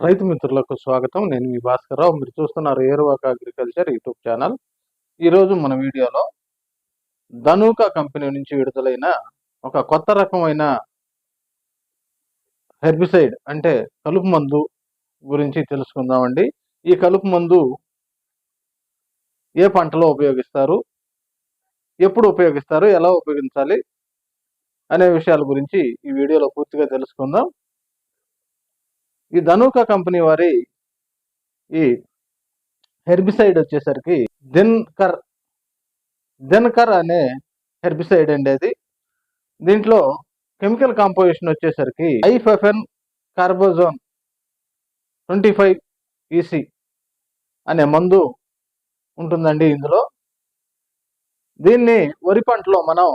రైతు మిత్రులకు స్వాగతం. నేను మీ భాస్కరరావు. మీరు చూస్తున్నారు ఏరువాక అగ్రికల్చర్ యూట్యూబ్ ఛానల్. ఈరోజు మన వీడియోలో ధనుక కంపెనీ నుంచి విడుదలైన ఒక కొత్త రకమైన హెర్బిసైడ్ అంటే కలుపు మందు గురించి తెలుసుకుందామండి. ఈ కలుపు మందు ఏ పంటలో ఉపయోగిస్తారు? ఎప్పుడు ఉపయోగిస్తారు? ఎలా ఉపయోగించాలి? అనే విషయాల గురించి ఈ వీడియోలో పూర్తిగా తెలుసుకుందాం. ఈ ధనుక కంపెనీ వారి ఈ హెర్బిసైడ్ వచ్చేసరికి దిన్కర్ దిన్కర్ అనే హెర్బిసైడ్ అండి అది. దీంట్లో కెమికల్ కాంపోజిషన్ వచ్చేసరికి ఐఫెఫెన్ కార్బోజోన్ ట్వంటీ ఫైవ్ ఈసీ అనే మందు ఉంటుందండి ఇందులో. దీన్ని వరి పంటలో మనం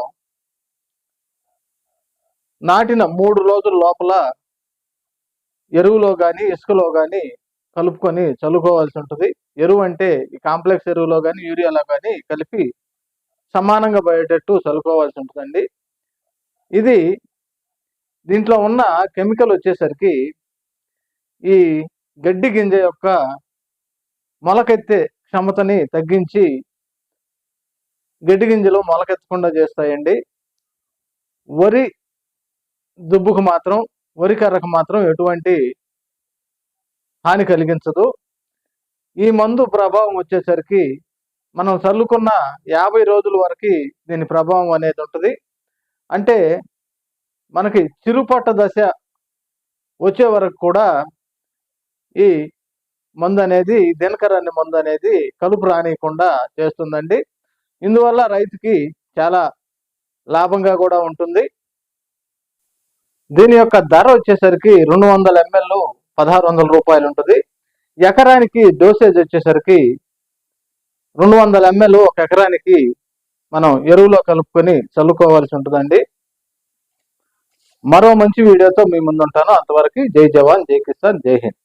నాటిన మూడు రోజుల లోపల ఎరువులో కానీ ఇసుకలో కానీ కలుపుకొని చల్లుకోవాల్సి ఉంటుంది. ఎరువు అంటే ఈ కాంప్లెక్స్ ఎరువులో కానీ యూరియాలో కానీ కలిపి సమానంగా పోయేటట్టు చల్లుకోవాల్సి ఉంటుందండి. ఇది దీంట్లో ఉన్న కెమికల్ వచ్చేసరికి ఈ గడ్డి గింజ యొక్క మొలకెత్తే క్షమతని తగ్గించి గడ్డి గింజలు మొలకెత్తకుండా చేస్తాయండి. వరి దుబ్బుకు మాత్రం వరి కర్రకు మాత్రం ఎటువంటి హాని కలిగించదు. ఈ మందు ప్రభావం వచ్చేసరికి మనం చల్లుకున్న యాభై రోజుల వరకు దీని ప్రభావం అనేది ఉంటుంది. అంటే మనకి చిరుపట్ట దశ వచ్చే వరకు కూడా ఈ మందు అనేది దినకరాన్ని అనే మందు అనేది కలుపు రానియకుండా చేస్తుందండి. ఇందువల్ల రైతుకి చాలా లాభంగా కూడా ఉంటుంది. దీని యొక్క ధర వచ్చేసరికి రెండు వందల ఎంఎల్ పదహారు వందల రూపాయలు ఉంటుంది. ఎకరానికి డోసేజ్ వచ్చేసరికి రెండు వందల ఎంఎల్ ఒక ఎకరానికి మనం ఎరువులో కలుపుకొని చల్లుకోవాల్సి ఉంటుందండి. మరో మంచి వీడియోతో మీ ముందుంటాను. అంతవరకు జై జవాన్ జై కిసాన్ జై హింద్.